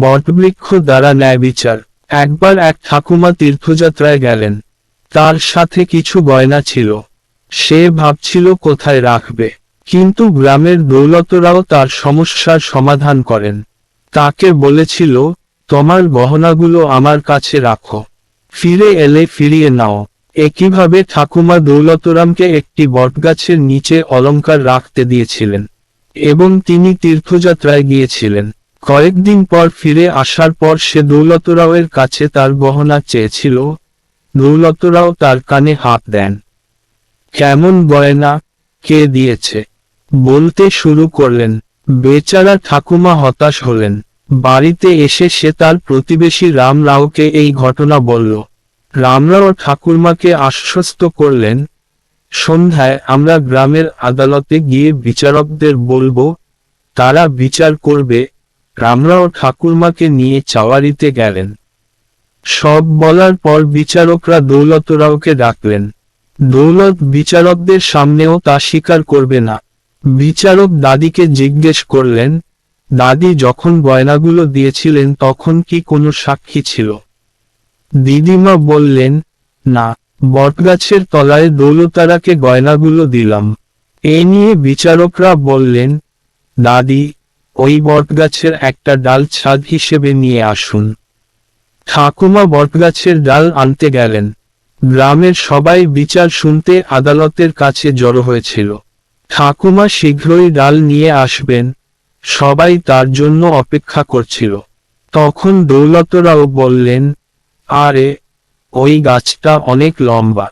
বটবৃক্ষ দ্বারা ন্যায় বিচার। একবার এক ঠাকুমা তীর্থযাত্রায় গেলেন। তার সাথে কিছু গয়না ছিল। সে ভাবছিল কোথায় রাখবে। কিন্তু গ্রামের দৌলতরাও তার সমস্যার সমাধান করেন। তাকে বলেছিল, তোমার গহনাগুলো আমার কাছে রাখো। ফিরে এলে ফিরিয়ে নাও। একইভাবে ঠাকুমা দৌলতরামকে একটি বটগাছের নিচে অলংকার রাখতে দিয়েছিলেন। এবং তিনি তীর্থযাত্রায় গিয়েছিলেন। কয়েকদিন পর ফিরে আসার পর সে দৌলতরাওয়ের কাছে তার গহনা চেয়েছিল। দৌলতরাও তার কানে হাত দেন। কেমন গয়না? কে দিয়েছে? বলতে শুরু করলেন। বেচারা ঠাকুমা হতাশ হলেন। বাড়িতে এসে সে তার প্রতিবেশী রামরাওকে এই ঘটনা বলল। রামরাও ঠাকুরমাকে আশ্বস্ত করলেন, সন্ধ্যায় আমরা গ্রামের আদালতে গিয়ে বিচারকদের বলব, তারা বিচার করবে রামরাও ঠাকুরমাকে নিয়ে চাওয়ারিতে গেলেন। সব বলার পর বিচারকরা দৌলতরাওকে ডাকলেন। দৌলত বিচারকদের সামনেও তা স্বীকার করবে না। বিচারক দাদিকে জিজ্ঞেস করলেন, দাদি, যখন গয়নাগুলো দিয়েছিলেন তখন কি কোনো সাক্ষী ছিল? দিদিমা বললেন, না, বটগাছের তলায় দৌলতারাকে গয়নাগুলো দিলাম। এ নিয়ে বিচারকরা বললেন, দাদি ওই বটগাছের একটা ডাল ছাদ হিসেবে নিয়ে আসুন। ঠাকুমা বটগাছের ডাল আনতে গেলেন। গ্রামের সবাই বিচার শুনতে আদালতের কাছে জড়ো হয়েছিল। ঠাকুমা শীঘ্রই ডাল নিয়ে আসবেন। সবাই তার জন্য অপেক্ষা করছিল। তখন দৌলতরাও বললেন, আরে, ওই গাছটা অনেক লম্বা।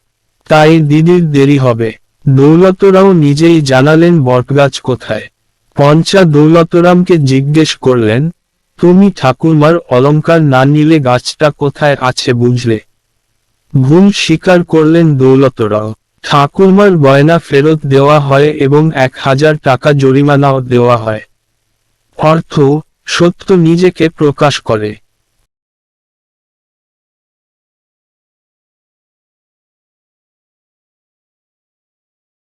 তাই দিদির দেরি হবে। দৌলতরাও নিজেই জানালেন বটগাছ কোথায়। পঞ্চা দৌলতরামকে জিজ্ঞেস করলেন, তুমি ঠাকুরমার অলংকার না নিলে গাছটা কোথায় আছে বুঝলে? ভুল স্বীকার করলেন দৌলতরাও। ঠাকুরমার গয়না ফেরত দেওয়া হয় এবং এক হাজার টাকা জরিমানাও দেওয়া হয়। অর্থ সত্য নিজেকে প্রকাশ করে।